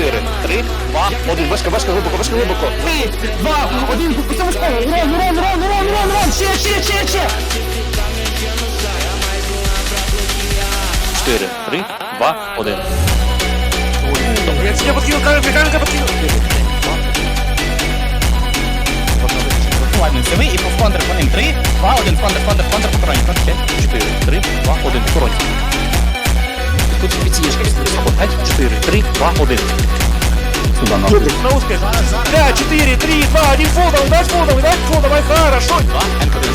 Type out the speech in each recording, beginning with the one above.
чотири, три, два, один. Вешка, вешка, глибоко, вешка, глибоко. Три, два, один, по цьому школу. Урон, урон, урон, урон, урон, урон. Ще, ще, ще, ще. Чотири, три, два, один. Я тебе подкинул, камень, подкинул. Ладно, це ви і по контр по ним. Три, два, один, контр, 4, 3, 2, 1. Сюда нам. На успех. 5, 4, 3, 2, 1, фолдовый, дашь фолдовый, дашь фолдовый, хорошо. 2, НКД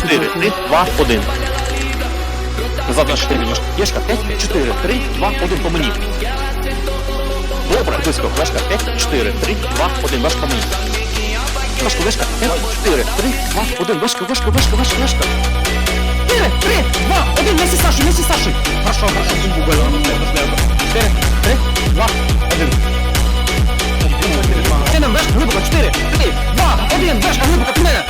4, 3, 2, 1. Назад на 4, Ешка, 5, 4, 3, 2, 1 по мені. Добре, близько, флешка, 5, 4, 3, 2, 1, ваш по мені. Вишка, вишка, 5, 4, 3, 2, 1, вишка, вишка, вишка, вишка, вишка. 4, 3, один. Вместе с Сашей, вместе с Сашей. Хорошо, хорошо, бумбу было, ну, Четыре, три, два, один. Ти нам вешка глибоко. Чотири, три, два, один. Вешка глибоко, ти мене.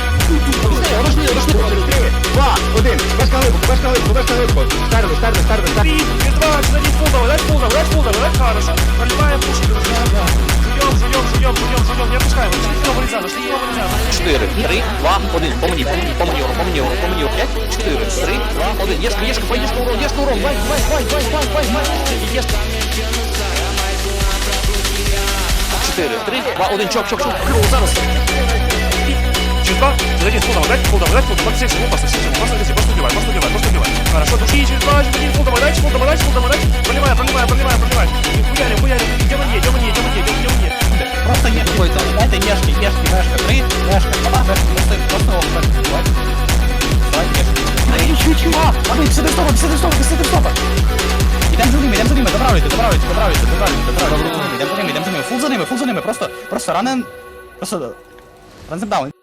Рожни, рожни. Три, два, один. Вешка глибоко, вешка глибоко, вешка глибоко. Старли, старли, старли, старли. Три, два, один, фул, давай, 4, 3, 2, 1, по мені, по мені, по мені, по мені, по мені, 5, 4, 3, 2, 1, єшка, єшка, бай, єшка, урон, єшка, урон, бай, бай, бай, бай, бай, бай, бай, єшка. 4, 3, 2, 1, чок, чок, чок, зараз. Через два, через один, фулдом отдать, фулдом. Отдать, фулдом отдать, всех пасы, всех пасы, просто, просто убивай, просто убивай, просто убивай. Хорошо, души, через два, через один, фулдом отдать, фулдом отдать, фулдом отдать, проливай, проливай, проливай, проливай. Хуяли, хуяли, идем мне, идем мне, идем мне, идем мне. Просто нет. Какой-то. Дайте ешки, ешки, вешка, три, вешка, два, вешка, вешка, просто вешка, давай. Давай, ешки. Чуть-чуть. Один, сиди стопа, сиди стопа, сиди стопа. Ідем за ними, ідем за ними, добравлюйте, добравлюйте, добравлюйте, добравлюйте, добравлюйте, ідем за ними, ідем за ними, фул за ними, фул за ними, просто, просто ранен, просто, ранен даун.